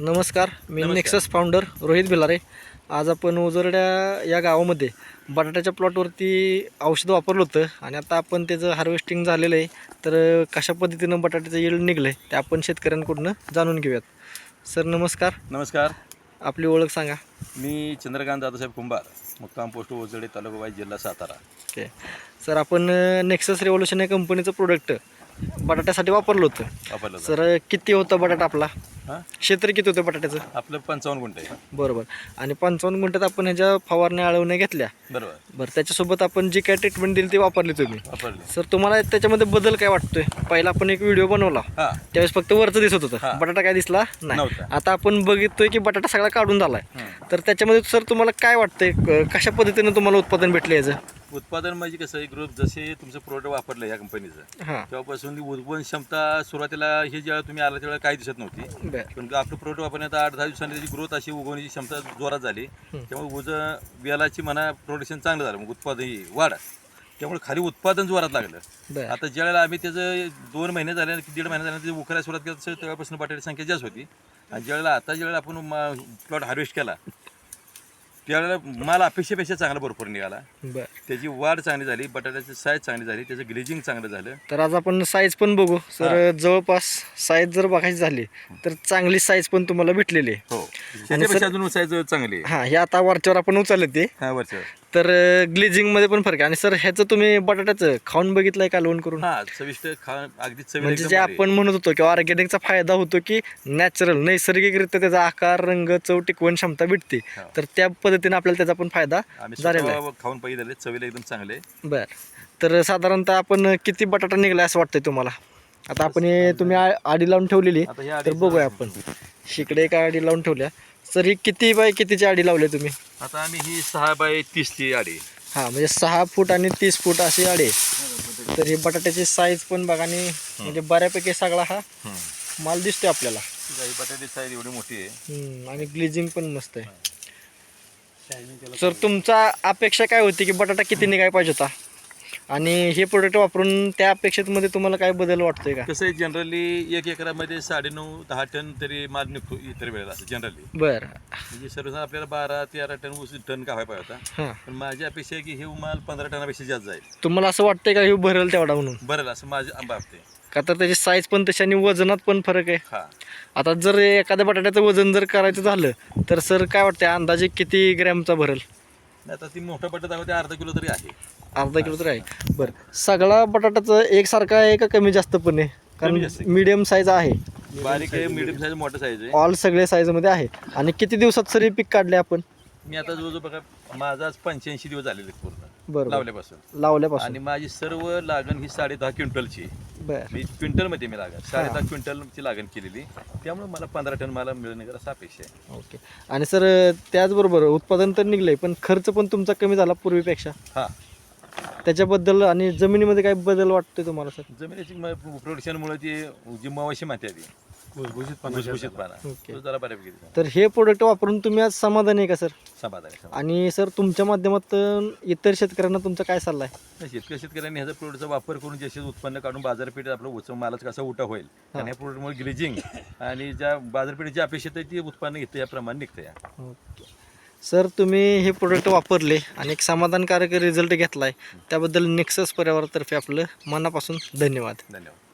नमस्कार मी नमस्कार. Nexus founder Rohit Bhilare. आज आपण उजरड्या या गावामध्ये बटाट्याच्या प्लॉटवरती औषध वापरलं होतं आणि आता आपण त्याचं हार्वेस्टिंग झालेलं आहे. तर कशा पद्धतीनं बटाट्याचं येळ निघलं आहे ते आपण शेतकऱ्यांकडून जाणून घेऊयात. सर नमस्कार. नमस्कार. आपली ओळख सांगा. मी चंद्रकांत दादासाहेब कुंभार मुक्काम पोस्ट ओझडे तालुका वाई जिल्हा सातारा. ओके. सर आपण नेक्सस रेव्होल्युशन या कंपनीचं प्रोडक्ट बटाट्यासाठी वापरलं होतं. वापरलं. सर किती होतं बटाटा आपला? हां? क्षेत्र किती होतं बटाट्याचं? आपलं पंचावन्न गुंठ. आहे बरोबर. आणि पंचावन्न गुंठ्यात आपण ह्याच्या फवारण्या आळवण्या घेतल्या. बरोबर. बरं त्याच्यासोबत आपण जी काय ट्रीटमेंट दिली ती वापरली तुम्ही. वापरले. सर तुम्हाला त्याच्यामध्ये बदल काय वाटतोय? पहिला आपण एक व्हिडिओ बनवला. हां. त्यावेळेस फक्त वरचं दिसत हा. होतं बटाटा काय दिसला नाही. नव्हता. आता आपण बघितोय की बटाटा सगळा काढून झालाय. हं. तर त्याच्यामध्ये सर तुम्हाला काय वाटतंय? क- कशा पद्धतीनं तुम्हाला उत्पादन भेटलं याचं? उत्पादन म्हणजे कसं आहे ग्रुप जसे तुमचं प्रोडक्ट वापरलं या कंपनीचं हां. तेव्हापासून ती उत्पन्न क्षमता सुरुवातीला हे ज्यावेळेला तुम्ही आला त्यावेळेला काही दिसत नव्हती. बरं. पण आपलं प्रोडक्ट वापरण्यात आठ दहा दिवसांनी त्याची ग्रोथ अशी उगवण्याची क्षमता जोरात झाली. त्यामुळे उज वेलाची म्हणा प्रोडक्शन चांगलं झालं. मग उत्पादन ही वाढ. त्यामुळे खाली उत्पादन जोरात लागलं. बरं. आता ज्यावेळेला आम्ही त्याचं दोन महिने झाले की दीड महिने झाले त्याची उकरायला सुरुवात केली तेव्हापासून बटाट्याची संख्या जास्त होती. आणि ज्यावेळेला आता ज्यावेळेला आपण प्लॉट हार्वेस्ट केला त्यावेळेला माल अपेक्षेपेक्षा चांगला भरपूर निघाला. बरं. त्याची वाढ चांगली झाली बटाट्याची साईज चांगली झाली त्याचं ग्लेजिंग चांगलं झालं. तर आज आपण साईज पण बघू. सर जवळपास साईज जर बघायची झाली तर चांगली साईज पण तुम्हाला भेटलेली आहे. हो. त्याच्यापेक्षा अजून साईज चांगली आहे. हां हे आता वरच्यावर आपण उचलले ते हा तर ग्लेजिंगमध्ये पण फरक आहे. आणि सर ह्याचं तुम्ही बटाट्याचं खाऊन बघितलंय का लोन करून? हा चविष्ट खा अगदी म्हणजे जे आपण म्हणत होतो की ऑर्गॅनिकचा फायदा होतो की नॅचरल नैसर्गिकरित्या त्याचा आकार रंग चव टिकवण क्षमता भेटते. तर त्या पद्धतीने आपल्याला त्याचा पण फायदा झालेला आहे. खाऊन पाहिजे चवीला एकदम चांगले बर. तर साधारणतः आपण किती बटाटा निघलाय असं वाटतंय तुम्हाला? आता आपण हे तुम्ही आडी लावून ठेवलेली तर बघूया आपण. शिकडे एका आडी लावून ठेवल्या. सर ही किती बाय कितीची आडी लावली तुम्ही? आता आम्ही ही सहा बाय तीसची आडी. हा म्हणजे सहा फूट आणि तीस फूट अशी आडी. आहे. तर ही बटाट्याची साईज पण बघा आणि म्हणजे बऱ्यापैकी सगळा हा माल दिसतोय आपल्याला. बटाट्याची साईज एवढी मोठी आहे. आणि ग्लिजिंग पण मस्त आहे. सर तुमचा अपेक्षा काय होती की बटाटा किती निघाय पाहिजे होता? आणि हे प्रोडक्ट वापरून त्या अपेक्षेत मध्ये तुम्हाला काय बदल वाटतोय का? कसं आहे जनरली एक एकरामध्ये साडेनऊ दहा टन तरी माल निघतो इतर वेळेला असं जनरली बर. म्हणजे सर्वसाधारण आपल्याला बारा तेरा टन ऊस टन का व्हायला पाहिजे होता. पण माझी अपेक्षा आहे की हे माल पंधरा टनापेक्षा जास्त जाईल. तुम्हाला असं वाटतंय का हे भरेल तेवढा म्हणून? बरं असं माझं आंबा वाटते का तर त्याची साईज पण तशी आणि वजनात पण फरक आहे. हा. आता जर एखाद्या बटाट्याचं वजन जर करायचं झालं तर सर काय वाटतंय अंदाजे किती ग्रॅमचा भरेल? आता ती मोठा बटाटा आहे, ते अर्धा किलो तरी आहे. अर्धा किलो तर आहे. बरं. सगळा बटाटाचं एकसारखा आहे का कमी जास्त पण आहे? कारण जास्त. मीडियम साईज आहे. बारीक आहे मिडियम साईज मोठं साईज आहे. ऑल सगळे साईजमध्ये आहे. आणि किती दिवसात सर पीक काढले आपण? मी आता जवळजवळ बघा माझा आज पंच्याऐंशी दिवस झालेले आहेत पूर्ण. बरोबर. लावल्यापासून. लावल्यापासून. आणि माझी सर्व लागण ही साडे दहा क्विंटलची. आहे. बरं. मी क्विंटलमध्ये मी लागण साडे दहा क्विंटलची लागण केलेली. त्यामुळे मला पंधरा टन मला मिळणे असा अपेक्षा आहे. ओके. आणि सर त्याचबरोबर उत्पादन तर निघलंय पण खर्च पण तुमचा कमी झाला पूर्वीपेक्षा. हा. त्याच्याबद्दल आणि जमिनीमध्ये काय बदल वाटतोय तुम्हाला सर? जमिनीची प्रोडक्शनमुळे ती जी मवाशी माती भुसभुशीत पाना ओके. तो जरा बऱ्यापैकी. तर हे प्रोडक्ट वापरून तुम्ही आज समाधानी आहे का सर समाधान आहे, समाधान. आणि सर तुमच्या माध्यमातून इतर शेतकऱ्यांना तुमचा काय सल्ला आहे. शेतकरी शेतकऱ्यांनी ह्याचा प्रोडक्टचा वापर करून जसे उत्पन्न काढून बाजारपेठेत आपलं उत्सव मालाचा कसा उठा होईल आणि ह्या प्रोडक्टमुळे ग्लिजिंग आणि ज्या बाजारपेठेची अपेक्षा आहे ती उत्पन्न घेतं याप्रमाणे निघतं या ओके. सर तुम्ही हे प्रोडक्ट वापरले आणि एक समाधानकारक रिझल्ट घेतला आहे त्याबद्दल नेक्सस पर्यावरणातर्फे आपलं मनापासून धन्यवाद. धन्यवाद.